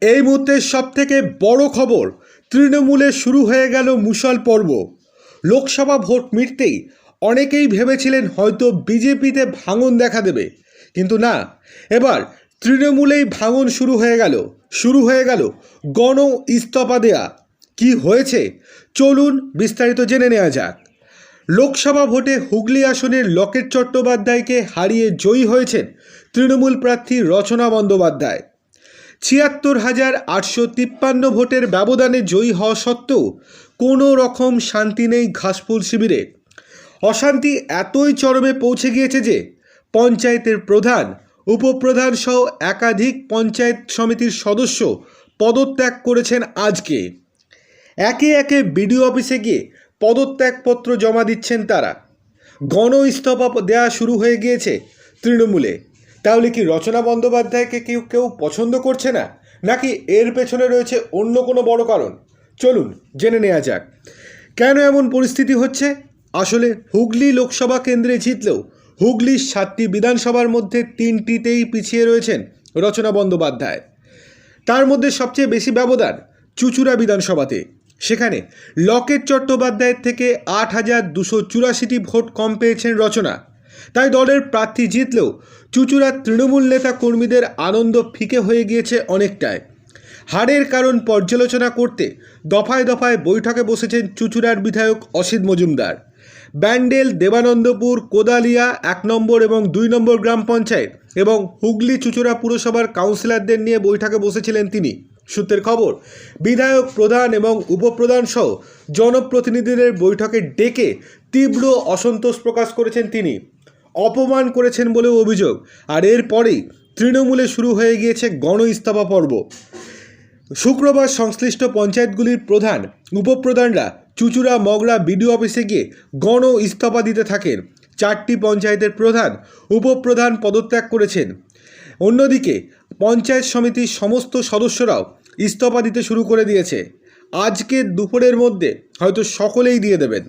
এই মুহূর্তের সব থেকে বড় খবর, তৃণমূলে শুরু হয়ে গেল মুসল পর্ব। লোকসভা ভোট মিটতেই অনেকেই ভেবেছিলেন হয়তো বিজেপিতে ভাঙন দেখা দেবে। কিন্তু না, এবার তৃণমূলেই ভাঙন শুরু হয়ে গেল, শুরু হয়ে গেল গণ ইস্তফা দেয়া। কি হয়েছে? চলুন বিস্তারিত জেনে নেওয়া যাক। লোকসভা ভোটে হুগলি আসনের লকেট চট্টোপাধ্যায়কে হারিয়ে জয়ী হয়েছেন তৃণমূল প্রার্থী রচনা বন্দ্যোপাধ্যায়। ছিয়াত্তর হাজার আটশো তিপ্পান্ন ভোটের ব্যবধানে জয়ী হওয়া সত্ত্বেও কোনো রকম শান্তি নেই ঘাসফুল শিবিরে। অশান্তি এতই চরমে পৌঁছে গিয়েছে যে পঞ্চায়েতের প্রধান, উপপ্রধান সহ একাধিক পঞ্চায়েত সমিতির সদস্য পদত্যাগ করেছেন আজকে। একে একে বিডিও অফিসে গিয়ে পদত্যাগপত্র জমা দিচ্ছেন তারা। গণ ইস্তফা দেওয়া শুরু হয়ে গিয়েছে তৃণমূলে। তাহলে কি রচনা বন্দ্যোপাধ্যায়কে কেউ কেউ পছন্দ করছে না? নাকি এর পেছনে রয়েছে অন্য কোনো বড় কারণ? চলুন জেনে নেওয়া যাক। কেন এমন পরিস্থিতি হচ্ছে? আসলে হুগলি লোকসভা কেন্দ্রে জিতলেও হুগলির সাতটি বিধানসভার মধ্যে তিনটিতেই পিছিয়ে রয়েছেন রচনা বন্দ্যোপাধ্যায়। তার মধ্যে সবচেয়ে বেশি ব্যবধান চুচুড়া বিধানসভাতে। সেখানে লকেট চট্টোপাধ্যায়ের থেকে আট হাজার দুশো চুরাশিটি ভোট কম পেয়েছেন রচনা। তাই দলের প্রার্থী জিতলেও চুচুড়ার তৃণমূল নেতা কর্মীদের আনন্দ ফিকে হয়ে গিয়েছে অনেকটাই। হারের কারণ পর্যালোচনা করতে দফায় দফায় বৈঠকে বসেছেন চুচুড়ার বিধায়ক অসিত মজুমদার। ব্যান্ডেল, দেবানন্দপুর, কোদালিয়া, এক নম্বর এবং দুই নম্বর গ্রাম পঞ্চায়েত এবং হুগলি চুচুড়া পুরসভার কাউন্সিলরদের নিয়ে বৈঠকে বসেছিলেন তিনি। সূত্রের খবর, বিধায়ক প্রধান এবং উপপ্রধান সহ জনপ্রতিনিধিদের বৈঠকে ডেকে তীব্র অসন্তোষ প্রকাশ করেছেন তিনি। অপমান করেছেন বলেও অভিযোগ। আর এরপরেই তৃণমূলে শুরু হয়ে গিয়েছে গণ ইস্তফা পর্ব। শুক্রবার সংশ্লিষ্ট পঞ্চায়েতগুলির প্রধান, উপপ্রধানরা চুচুড়া মগরা বিডিও অফিসে গিয়ে গণ ইস্তফা দিতে থাকেন। চারটি পঞ্চায়েতের প্রধান, উপপ্রধান পদত্যাগ করেছেন। অন্যদিকে পঞ্চায়েত সমিতির সমস্ত সদস্যরাও ইস্তফা দিতে শুরু করে দিয়েছে। আজকে দুপুরের মধ্যে হয়তো সকলেই দিয়ে দেবেন।